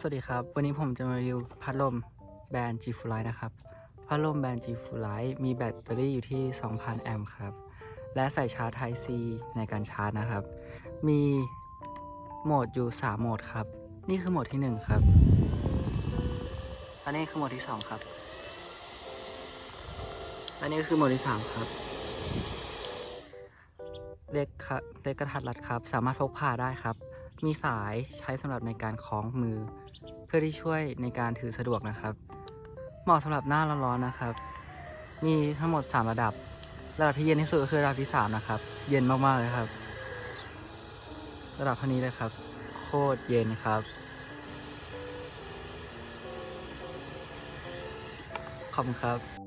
สวัสดีครับ วันนี้ผมจะมารีวิวพัดลมแบรนด์ G f u l i นะครับ พัดลมแบรนด์ G f u l i มีแบตเตอรี่อยู่ที่ 2,000 แอมป์ครับ และใส่ชาร์จ Type C ในการชาร์จนะครับ มีโหมดอยู่ 3 โหมดครับ นี่คือโหมดที่ 1 ครับ และนี่คือโหมดที่ 2 ครับ และนี่คือโหมดที่ 3 ครับเล็กครับเล็กกระทัดรัดครับ สามารถพกพาได้ครับ มีสายใช้สำหรับในการคล้องมือ เพื่อที่ช่วยในการถือสะดวกนะครับ เหมาะสำหรับหน้าร้อนๆนะครับ มีทั้งหมด 3 ระดับ ระดับที่เย็นที่สุดก็คือระดับที่ 3 นะครับ เย็นมากๆเลยครับ ระดับเท่านี้เลยครับ โคตรเย็นครับ ขอบคุณครับ